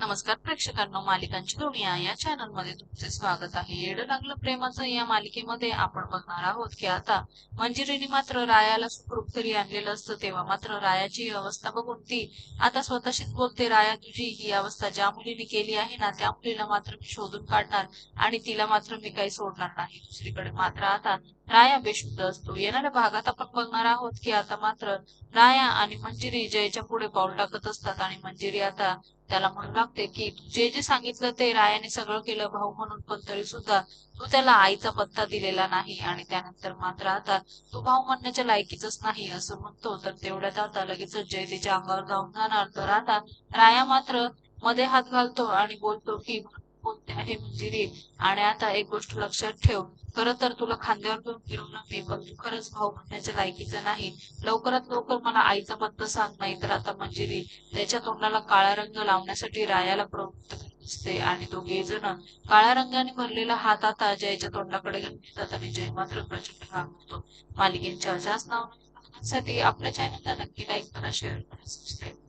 नमस्कार प्रेक्षकांनो मालिकांची दुनिया या चॅनलमध्ये तुमचे स्वागत आहे. येड लागलं प्रेमाचं या मालिकेमध्ये आपण बघणार आहोत की आता मंजिरीने मात्र रायाला सुखरूप घरी आणलेलं असतं तेव्हा मात्र रायाची अवस्था बघून ती आता स्वतःशीच बोलते राया तुझी ही अवस्था ज्या मुलीने केली आहे ना त्या मुलीला मात्र मी शोधून काढणार आणि तिला मात्र मी काही सोडणार नाही. दुसरीकडे मात्र आता राया बेशुद्ध असतो. येणाऱ्या भागात आपण बघणार आहोत की आता मात्र राया आणि मंजिरी जयच्या पुढे पाऊल टाकत असतात आणि मंजिरी आता त्याला म्हणू लागते की जे जे सांगितलं ते रायाने सगळं केलं भाऊ म्हणून पण तरी सुद्धा तू त्याला आईचा पत्ता दिलेला नाही आणि त्यानंतर मात्र आता तू भाऊ म्हणण्याच्या लायकीच नाही असं म्हणतो. तर तेवढ्यात आता लगेच जय तिच्या अंगावर धावून जाणार. तर आता राया मात्रमध्ये हात घालतो आणि बोलतो की कोणत्याही आहे म्हणजे मंजिरी आणि आता एक गोष्ट लक्षात ठेव. खरं तर तुला खांद्यावर घेऊन फिरवलं मी पण तू खरंच भाऊ म्हणण्याच्या लायकीचं नाही. लवकरात लवकर मला आईचा पत्ता सांग नाही तर आता म्हणजे मंजिरी त्याच्या तोंडाला काळा रंग लावण्यासाठी रायाला प्रवृत्त दिसते असते. आणि दोघे जण काळ्या रंगाने भरलेला हात आता जयच्या तोंडाकडे घेऊन येतात आणि जय मात्र प्रचंड घाबरतो मालिकेच्या अशाच नावासाठी आपल्या चॅनलला नक्की लाईक करा शेअर करा सबस्क्राईब